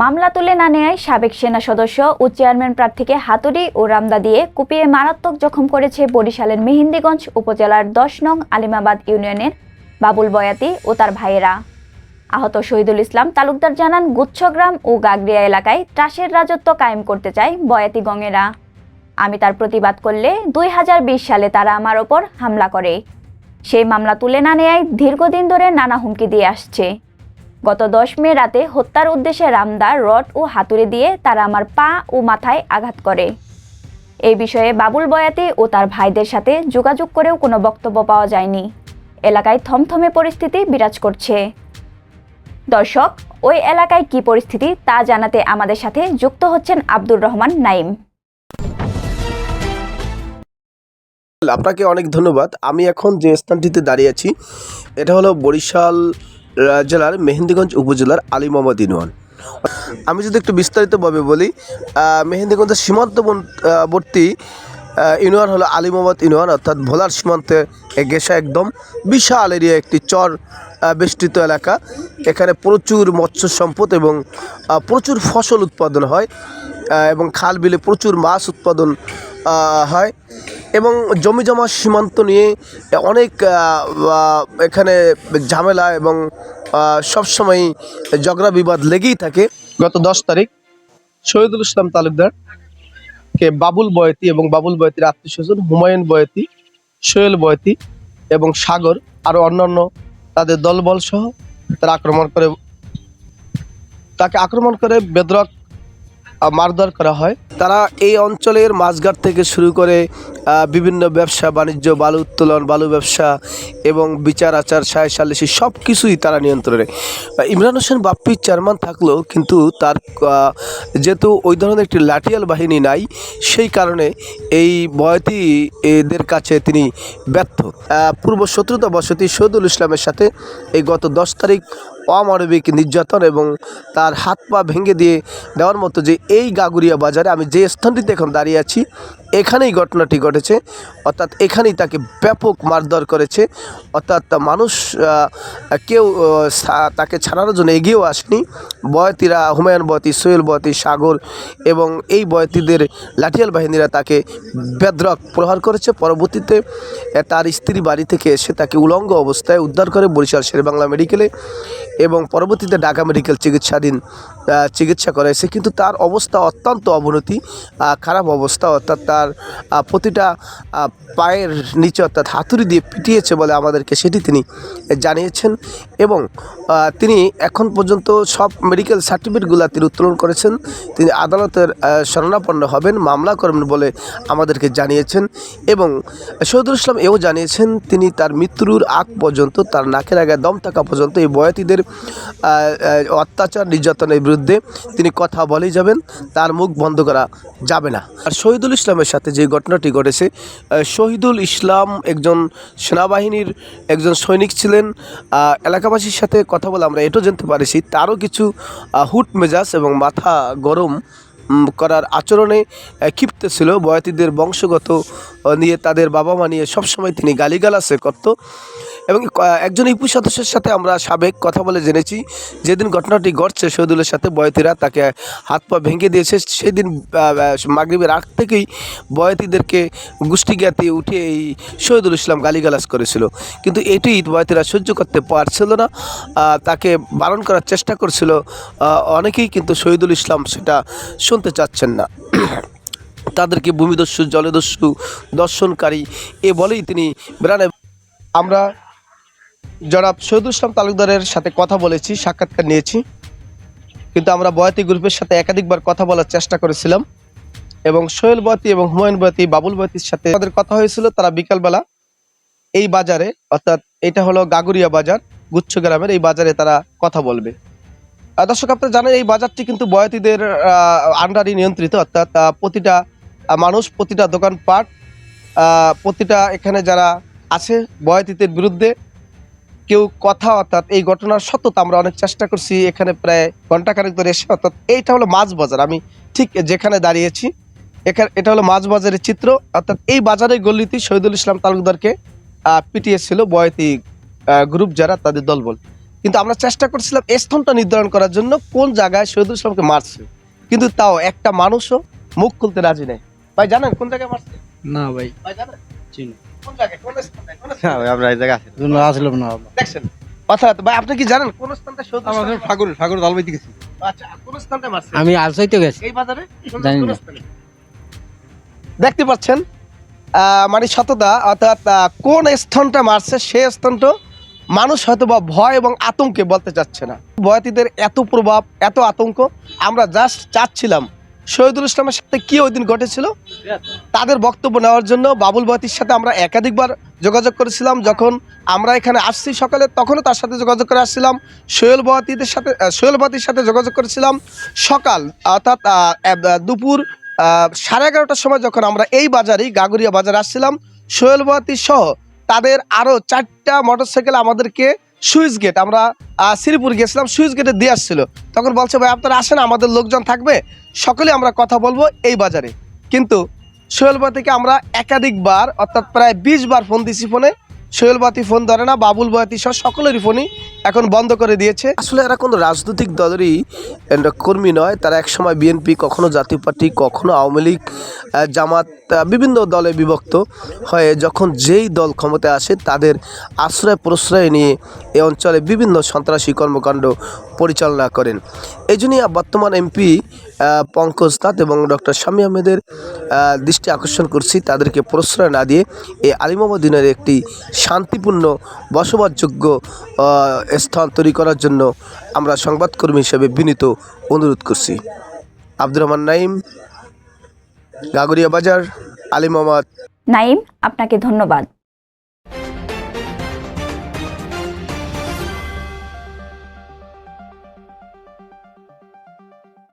মামলা তুলে না নেয় সাবেক সেনা সদস্য ও চেয়ারম্যান প্রার্থীকে হাতুড়ি ও রামদা দিয়ে কুপিয়ে মারাত্মক জখম করেছে বরিশালের মেহেন্দিগঞ্জ উপজেলার দশ নং আলিমাবাদ ইউনিয়নের বাবুল বয়াতি ও তার ভাইয়েরা। আহত শহীদুল ইসলাম তালুকদার জানান, গুচ্ছগ্রাম ও গাগরিয়া এলাকায় ত্রাসের রাজত্ব কায়েম করতে চায় বয়াতি গঙেরা। আমি তার প্রতিবাদ করলে দুই হাজার বিশ সালে তারা আমার ওপর হামলা করে। সেই মামলা তুলে না নেয় দীর্ঘদিন ধরে নানা হুমকি দিয়ে আসছে। গত দশ মে রাতে হত্যার উদ্দেশ্যে রামদা রড ও হাতুড়ি দিয়ে তারা আমার পা ও মাথায় আঘাত করে। এই বিষয়ে বাবুল বয়াতি ও তার ভাইদের সাথে যোগাযোগ করেও কোনো বক্তব্য পাওয়া যায়নি। এলাকায় থমথমে পরিস্থিতি বিরাজ করছে। দর্শক, ওই এলাকায় কি পরিস্থিতি তা জানাতে আমাদের সাথে যুক্ত হচ্ছেন আব্দুর রহমান নাইম। আপনাকে অনেক ধন্যবাদ। আমি এখন যে স্থানটিতে দাঁড়িয়ে আছি, এটা হলো বরিশাল জেলার মেহেন্দিগঞ্জ উপজেলার আলী মোহাম্মদ ইউনিয়ন আমি যদি একটু বিস্তারিতভাবে বলি মেহেন্দিগঞ্জের সীমান্তবর্তী ইউনিয়ন হলো আলী মোহাম্মদ ইউনিয়ন অর্থাৎ ভোলার সীমান্তে গেসা একদম বিশাল এরিয়া, একটি চর বেষ্টিত এলাকা। এখানে প্রচুর মৎস্য সম্পদ এবং প্রচুর ফসল উৎপাদন হয়। এবং খাল বিলে প্রচুর মাছ উৎপাদন হয়। এবং জমি জমা সীমান্ত নিয়ে অনেক এখানে ঝামেলা এবং আহ, সবসময় ঝগড়া বিবাদ লেগেই থাকে। গত দশ তারিখ শহীদুল ইসলাম তালুকদার কে বাবুল বয়তি এবং বাবুল বয়তির আত্মীয় স্বজন হুমায়ুন বয়তি সোহেল বয়তি এবং সাগর আরও অন্যান্য তাদের দলবল সহ তারা আক্রমণ করে তাকে আক্রমণ করে বেদরক মারধর করা হয়। তারা এই অঞ্চলের মাছঘাট থেকে শুরু করে বিভিন্ন ব্যবসা, বাণিজ্য, বালু উত্তোলন, বালু ব্যবসা এবং বিচার, আচার, সায় সালিসি সব কিছুই তারা নিয়ন্ত্রণে ইমরান হোসেন বাপ্পির চেয়ারম্যান থাকলেও কিন্তু তার যেহেতু ওই ধরনের একটি লাঠিয়াল বাহিনী নাই, সেই কারণে এই বয়তি এদের কাছে তিনি ব্যর্থ। পূর্ব শত্রুতা বসতি শহীদুল ইসলামের সাথে এই গত দশ তারিখ অমানবিক নির্যাতন এবং তার হাত পা ভেঙে দিয়ে দেওয়ার মতো যে এই গাগুরিয়া বাজারে আমি যে স্থানটিতে এখন দাঁড়িয়ে আছি, এখানেই ঘটনাটি ঘটেছে। অর্থাৎ এখানেই তাকে ব্যাপক মারধর করেছে। অর্থাৎ মানুষ কেউ তাকে ছাড়ানোর জন্য এগিয়েও আসেনি। বয়তিরা, হুমায়ুন বয়তি, সোহেল বয়তি, সাগর এবং এই বয়তিদের লাঠিয়াল বাহিনীরা তাকে বেদ্রক প্রহার করেছে। পরবর্তীতে তার স্ত্রী বাড়ি থেকে এসে তাকে উলঙ্গ অবস্থায় উদ্ধার করে বরিশাল শেরবাংলা মেডিকেলে। এবং পরবর্তীতে ঢাকা মেডিকেল চিকিৎসাধীন চিকিৎসা করাইছে কিন্তু তার অবস্থা অত্যন্ত অবনতি খারাপ অবস্থা, অর্থাৎ তার প্রতিটা পায়ের নিচে অর্থাৎ হাতুড়ি দিয়ে পিটিয়েছে বলে আমাদেরকে সেটি তিনি জানিয়েছেন এবং তিনি এখন পর্যন্ত সব মেডিকেল সার্টিফিকেটগুলো তিনি উত্তোলন করেছেন। তিনি আদালতের শরণাপন্ন হবেন, মামলা করবেন বলে আমাদেরকে জানিয়েছেন এবং শহীদুল ইসলাম এও জানিয়েছেন, তিনি তার মৃত্যুর আগ পর্যন্ত, তার নাকের আগে দম থাকা পর্যন্ত এই বয়াতিদের অত্যাচার, নির্যাতনের বিরুদ্ধে তিনি কথা বলেই যাবেন, তার মুখ বন্ধ করা যাবে না। আর শহীদুল ইসলামের সাথে যে ঘটনাটি ঘটেছে শহীদুল ইসলাম একজন সেনাবাহিনীর একজন সৈনিক ছিলেন এলাকাবাসীর সাথে কথা বলে আমরা এটাও জানতে পারেছি, তারও কিছু হুট মেজাজ এবং মাথা গরম করার আচরণে ক্ষিপ্ত ছিল। বয়াতিদের বংশগত নিয়ে তাদের বাবা মা নিয়ে সবসময় তিনি গালিগালাসে করত। এবং একজন ইপু সদস্যের সাথে আমরা সাবেক কথা বলে জেনেছি, যেদিন ঘটনাটি ঘটছে, শহীদুলের সাথে বয়তিরা তাকে হাত পা ভেঙে দিয়েছে। সেদিন মাগরীবের আগ থেকেই বয়তিদেরকে গোষ্ঠী জ্ঞাতি উঠে এই শহীদুল ইসলাম গালিগালাজ করেছিল। কিন্তু এটি বয়তিরা সহ্য করতে পারছিল না। তাকে বারণ করার চেষ্টা করছিল। অনেকেই কিন্তু শহীদুল ইসলাম সেটা শুনতে চাচ্ছেন না। তাদেরকে ভূমিদস্যু, জলদস্যু, দর্শনকারী এ বলেই তিনি বেড়ানে আমরা জনাব শহীদুল ইসলাম তালুকদারের সাথে কথা বলেছি, সাক্ষাৎকার নিয়েছি। কিন্তু আমরা বয়াতি গ্রুপের সাথে একাধিকবার কথা বলার চেষ্টা করেছিলাম। এবং সোহেল বয়াতি এবং হুমায়ুন বয়াতি, বাবুল বয়াতির সাথে তাদের কথা হয়েছিল। তারা বিকালবেলা এই বাজারে অর্থাৎ এটা হলো গাগুরিয়া বাজার, গুচ্ছ গ্রামের এই বাজারে তারা কথা বলবে। দর্শক, আপনারা জানেন এই বাজারটি কিন্তু বয়াতিদের আন্ডারই নিয়ন্ত্রিত, অর্থাৎ প্রতিটা মানুষ প্রতিটা দোকানপাট প্রতিটা এখানে যারা আছে বয়াতিদের বিরুদ্ধে কেউ কথা, অর্থাৎ এই ঘটনার সত্যতা আমরা অনেক চেষ্টা করছি এখানে প্রায় ঘন্টাখানেক ধরে এসে, অর্থাৎ এইটা হলো মাছ বাজার আমি ঠিক যেখানে দাঁড়িয়েছি, এখানে এটা হলো মাছ বাজারের চিত্র, অর্থাৎ এই বাজারের গল্লিতে শহীদুল ইসলাম তালুকদারকে পিটিয়েছিল বয়তি গ্রুপ যারা তাদের দলবল কিন্তু আমরা চেষ্টা করছিলাম স্থানটা নির্ধারণ করার জন্য কোন জায়গায় শহীদুল ইসলামকে মারছে। কিন্তু তাও একটা মানুষও মুখ খুলতে রাজি নেই। ভাই জানেন কোন জায়গায় মারছে? না ভাই। ভাই জানেন? চিনি। কোন জায়গায়? কোন স্থানে? কোন স্থানে? আমরা এই জায়গা আসলাম না দেখছেন? কথা ভাই আপনি কি জানেন কোন স্থানটা আমাদের দালবাইতে গেছি। আচ্ছা কোন স্থানটা মারছে? আমি আলসাইতে গেছি। এই বাজারে? জানি না। দেখতে পাচ্ছেন আহ, মানে সততা অর্থাৎ কোন স্থানটা মারছে সে স্থানটা মানুষ হয়তো বা ভয় এবং আতঙ্কে বলতে চাচ্ছে না। বয়াতিদের এত প্রভাব, এত আতঙ্ক, আমরা জাস্ট চাচ্ছিলাম, শহীদুল ইসলামের সাথে কি ওই দিন ঘটেছিল? তাদের বক্তব্য নেওয়ার জন্য বাবুল বয়াতির সাথে আমরা একাধিকবার যোগাযোগ করেছিলাম। যখন আমরা এখানে আসছি সকালে, তখনও তার সাথে যোগাযোগ করে আসছিলাম। সোহেল বয়াতিদের সাথে সোহেল বয়াতির সাথে যোগাযোগ করেছিলাম। সকাল, অর্থাৎ দুপুর সাড়ে এগারোটার সময় যখন আমরা এই বাজারেই, গাগুরিয়া বাজারে আসছিলাম সোহেল বয়াতি সহ তাদের আরও চারটা মোটরসাইকেল আমাদেরকে সুইচ গেট আমরা শ্রীপুর গেছিলাম সুইচ গেটে দিয়ে আসছিল। তখন বলছে, ভাই, আপনারা আসেন, আমাদের লোকজন থাকবে, সকলে আমরা কথা বলব এই বাজারে। কিন্তু সোহেল থেকে আমরা একাধিকবার, অর্থাৎ প্রায় বিশ বার ফোন দিছি ফোনে সোহেল বাতি ফোন ধরে না, বাবুল বাতি সহ সকলেরই ফোনই এখন বন্ধ করে দিয়েছে। আসলে এরা কোনো রাজনৈতিক দলেরই কর্মী নয়, তারা একসময় বিএনপি, কখনো জাতীয় পার্টি, কখনো আওয়ামী লীগ জামাত বিভিন্ন দলে বিভক্ত হয়ে যখন যেই দল ক্ষমতায় আসে, তাদের আশ্রয় প্রশ্রয় নিয়ে এ অঞ্চলে বিভিন্ন সন্ত্রাসী কর্মকাণ্ড পরিচালনা করেন। এই জন্যই বর্তমান এমপি পঙ্কজ নাথ এবং ডক্টর শামী আহমেদের দৃষ্টি আকর্ষণ করছি। তাদেরকে প্রশ্রয় না দিয়ে এই আলিমাবাদিনের একটি শান্তিপূর্ণ, বসবাসযোগ্য স্থান তৈরি করার জন্য আমরা সংবাদকর্মী হিসেবে বিনীত অনুরোধ করছি। আব্দুর রহমান নাইম গাগরিয়া বাজার আলিমাবাদ নাইম আপনাকে ধন্যবাদ।